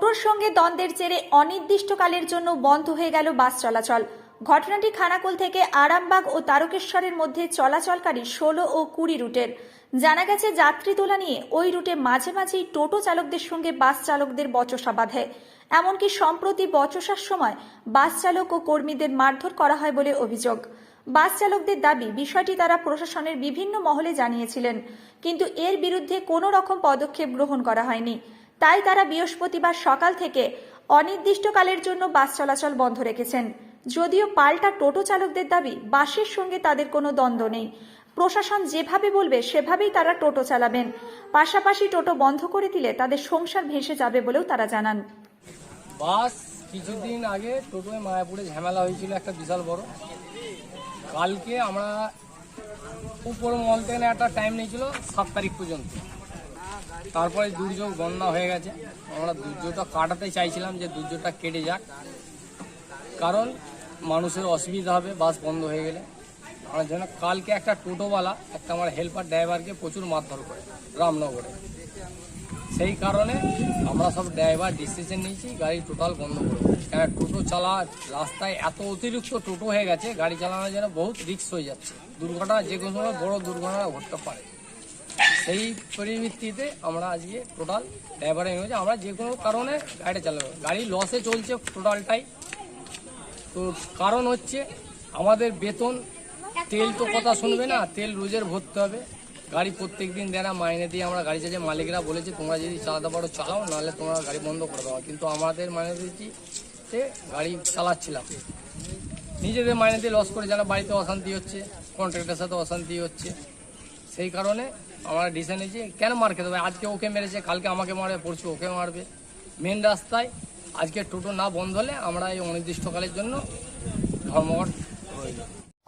টোটোর সঙ্গে দ্বন্দ্বের জেরে অনির্দিষ্টকালের জন্য বন্ধ হয়ে গেল বাস চলাচল। ঘটনাটি খানাকুল থেকে আরামবাগ ও তারকেশ্বরের মধ্যে চলাচলকারী ষোলো ও কুড়ি রুটের। জানা গেছে, যাত্রী তোলা নিয়ে ওই রুটে মাঝে মাঝেই টোটো চালকদের সঙ্গে বাস চালকদের বচসা বাঁধে। এমনকি সম্প্রতি বচসার সময় বাস চালক ও কর্মীদের মারধর করা হয় বলে অভিযোগ। বাস চালকদের দাবি, বিষয়টি তারা প্রশাসনের বিভিন্ন মহলে জানিয়েছিলেন। কিন্তু এর বিরুদ্ধে কোনো রকম পদক্ষেপ গ্রহণ করা হয়নি। তাই তারা বৃহস্পতিবার সকাল থেকে অনির্দিষ্টকালের জন্য বাস চলাচল বন্ধ রেখেছেন। যদিও পাল্টা টোটো চালকদের দাবি, বাসের সঙ্গে তাদের কোনো দ্বন্দ্ব নেই। প্রশাসন যেভাবে বলবে, সেভাবেই তারা টোটো চালাবেন। পাশাপাশি টোটো বন্ধ করে দিলে তাদের সংসার ভেসে যাবে বলেও তারা জানান। বাস কিছুদিন আগে টোটোয় মায়াপুরে ঝামেলা হয়েছিল একটা বিশাল বড়। কালকে আমরা উপর থেকে একটা টাইম নিয়েছিল সাত তারিখ পর্যন্ত। তারপরে দুর্যোগ বন্যা হয়ে গেছে। আমরা দুর্যোগটা কাটাতে চাইছিলাম যে দুর্যোগটা কেটে যাক। কারণ মানুষের অসুবিধা হবে, বাস বন্ধ হয়ে গেলে। আমার জন্য কালকে একটা টোটোওয়ালা, একটা আমার হেল্পার ড্রাইভারকে প্রচুর মারধর করে রামনগরে। সেই কারণে আমরা সব ড্রাইভার ডিসিশন নিয়েছি, গাড়ি টোটাল বন্ধ করব কেন টোটো চালা, রাস্তায় এত অতিরিক্ত টোটো হয়ে গেছে, গাড়ি চালানোর জন্য বহুত রিস্ক হয়ে যাচ্ছে। দুর্ঘটনা যে কোনো সময় বড় দুর্ঘটনা ঘটতে পারে। সেই পরিবৃত্তিতে আমরা আজকে টোটাল ড্রাইভারে হয়েছে আমরা যে কোনো কারণে গাড়িটা চালাবো। গাড়ি লসে চলছে টোটালটাই তো কারণ হচ্ছে আমাদের বেতন, তেল তো কথা শুনবে না, তেল রোজের ভরতে হবে। গাড়ি প্রত্যেক দিন দেয় না, মাইনে দিয়ে আমরা গাড়ি চালিয়ে মালিকরা বলেছে, তোমরা যদি চালাতে পারো, চালাও, নাহলে তোমরা গাড়ি বন্ধ করে দাও। কিন্তু আমাদের মাইনে দিয়েছি যে গাড়ি চালাচ্ছিলাম। নিজেদের মাইনে দিয়ে লস করে যেন বাড়িতে অশান্তি হচ্ছে কন্ট্রাক্টের সাথে অশান্তি হচ্ছে সেই কারণে আমরা ডিসিশন নিয়েছি, কেন মার খেতে হবে? আজকে ওকে মেরেছে, কালকে আমাকে মারবে পড়ছে ওকে মারবে। মেন রাস্তায় আজকে টোটো না বন্ধ হলে আমরা এই অনির্দিষ্টকালের জন্য ধর্মঘট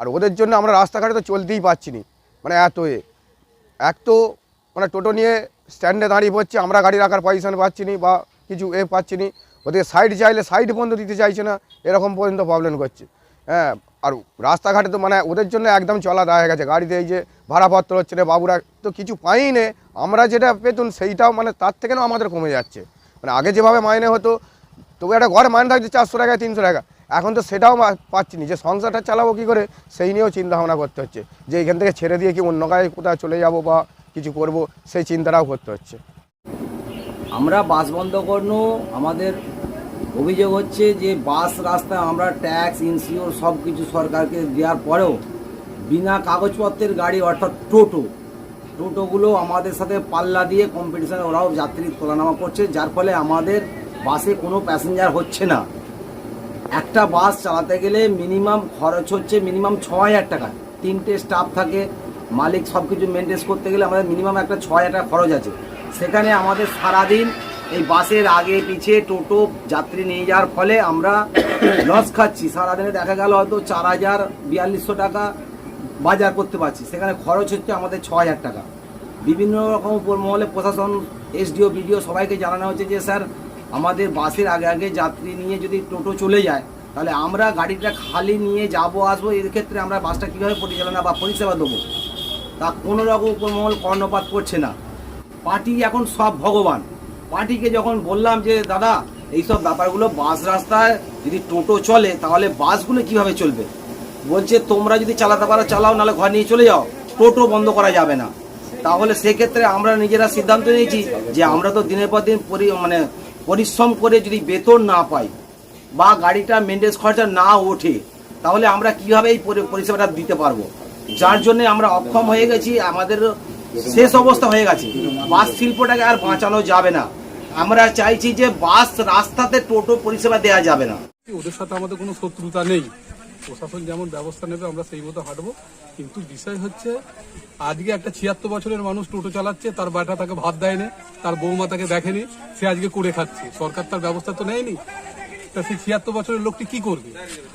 আর ওদের জন্য আমরা রাস্তাঘাটে তো চলতেই পারছি না। মানে এত এ। এক তো মানে টোটো নিয়ে স্ট্যান্ডে দাঁড়িয়ে পড়ছে আমরা গাড়ি রাখার পজিশন পাচ্ছি না বা কিছু এ পাচ্ছি না। ওদের সাইড চাইলে সাইড বন্ধ দিতে চাইছে না, এরকম পর্যন্ত প্রবলেম করছে। হ্যাঁ আর রাস্তাঘাটে তো মানে ওদের জন্য একদম চলা দাঁড়িয়ে গেছে। গাড়িতে এই যে ভাড়াপত্র হচ্ছে রে বাবুরা, তো কিছু পাই নে। আমরা যেটা পেতুন সেইটাও মানে তার থেকে না আমাদের কমে যাচ্ছে। মানে আগে যেভাবে মাইনে হতো, তবু একটা ঘরে মাইনে থাকছে চারশো টাকা, তিনশো টাকা। এখন তো সেটাও পাচ্ছি না। যে সংসারটা চালাবো কী করে, সেই নিয়েও চিন্তা ভাবনা করতে হচ্ছে। যে এখান থেকে ছেড়ে দিয়ে কি অন্য গায়ে কোথাও চলে যাব বা কিছু করব, সেই চিন্তাটাও করতে হচ্ছে। আমরা বাস বন্ধ করনো, আমাদের অভিযোগ হচ্ছে যে বাস রাস্তায় আমরা ট্যাক্স ইন্স্যুর সব কিছু সরকারকে দেওয়ার পরেও বিনা কাগজপত্রের গাড়ি, অর্থাৎ টোটো, টোটোগুলো আমাদের সাথে পাল্লা দিয়ে কম্পিটিশনে ওরাও যাত্রী তোলানামা করছে, যার ফলে আমাদের বাসে কোনো প্যাসেঞ্জার হচ্ছে না। একটা বাস চালাতে গেলে মিনিমাম খরচ হচ্ছে মিনিমাম ছ হাজার টাকা। তিনটে স্টাফ থাকে, মালিক সব কিছু মেনটেন করতে গেলে আমাদের মিনিমাম একটা ছ হাজার টাকা খরচ আছে। সেখানে আমাদের সারাদিন এই বাসের আগে পিছিয়ে টোটো যাত্রী নিয়ে যাওয়ার ফলে আমরা লস খাচ্ছি। সারাদিনে দেখা গেল হয়তো চার হাজার বিয়াল্লিশশো টাকা বাজার করতে পারছি। সেখানে খরচ হচ্ছে আমাদের ছ হাজার টাকা। বিভিন্ন রকম উপর মহলে প্রশাসন, এসডিও, বিডিও সবাইকে জানানো হচ্ছে যে, স্যার, আমাদের বাসের আগে আগে যাত্রী নিয়ে যদি টোটো চলে যায়, তাহলে আমরা গাড়িটা খালি নিয়ে যাব, আসব, এর ক্ষেত্রে আমরা বাসটা কীভাবে পরিচালনা বা পরিষেবা দেবো? তা কোনো রকম উপরমহল কর্ণপাত করছে না। পার্টি এখন সব ভগবান। পার্টিকে যখন বললাম যে, দাদা, এইসব ব্যাপারগুলো বাস রাস্তায় যদি টোটো চলে, তাহলে বাসগুলো কীভাবে চলবে? বলছে, তোমরা যদি চালাতে পারো, চালাও, নাহলে ঘর নিয়ে চলে যাও। টোটো বন্ধ করা যাবে না। তাহলে সেক্ষেত্রে আমরা নিজেরা সিদ্ধান্ত নিয়েছি যে, আমরা তো দিনের পর দিন পরি মানে পরিশ্রম করে যদি বেতন না পাই বা গাড়িটা মেনটেন্স খরচা না ওঠে, তাহলে আমরা কীভাবে এই পরিষেবাটা দিতে পারব? যার জন্য আমরা অক্ষম হয়ে গেছি, আমাদের শেষ অবস্থা হয়ে গেছে। বাস শিল্পটাকে আর বাঁচানো যাবে না। আমরা চাইছি যে বাস রাস্তাতে টোটো পরিষেবা দেওয়া যাবে না। ওদের সাথে আমাদের কোনো শত্রুতা নেই। প্রশাসন যেমন ব্যবস্থা নেবে, আমরা সেই মতো হাঁটবো। কিন্তু বিষয় হচ্ছে, আজকে একটা ছিয়াত্তর বছরের মানুষ টোটো চালাচ্ছে, তার বাটা তাকে ভাত দেয়নি, তার বৌমা তাকে দেখেনি, সে আজকে করে খাচ্ছে। সরকার তার ব্যবস্থা তো নেয়নি। তা সেই ছিয়াত্তর বছরের লোকটি কি করবে?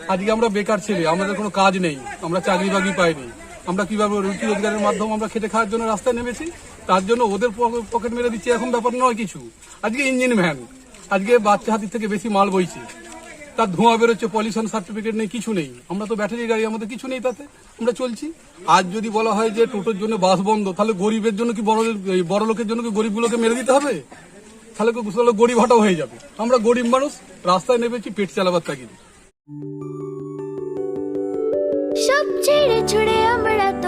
আজকে আমরা বেকার ছেলে, আমাদের কোনো কাজ নেই, আমরা চাকরি বাকরি পাইনি। আমরা কীভাবে রুটি রোজগারের মাধ্যমে আমরা খেটে খাওয়ার জন্য রাস্তায় নেমেছি, তার জন্য ওদের পক- পকেট মেরে দিচ্ছে, এখন ব্যাপার নয় কিছু। আজকে ইঞ্জিন ভ্যান আজকে বাচ্চা হাতির থেকে বেশি মাল বইছে। তার ধোঁয়া বেরোচ্ছে, পলিউশন সার্টিফিকেট নেই, কিছু নেই। আমরা তো ব্যাটারি গাড়ি, আমাদের কিছু নেই তাতে। আমরা চলছি। আজ যদি বলা হয় যে টোটোর জন্য বাস বন্ধ, তাহলে গরিবের জন্য কি বড় বড় লোকের জন্য কি গরিবগুলোকে মেরে দিতে হবে? তাহলে তাহলে গরিব হাটাও হয়ে যাবে। আমরা গরিব মানুষ, রাস্তায় নেমেছি, পেট চালাবার থাকিনি সব ছেড়ে ছুড়ে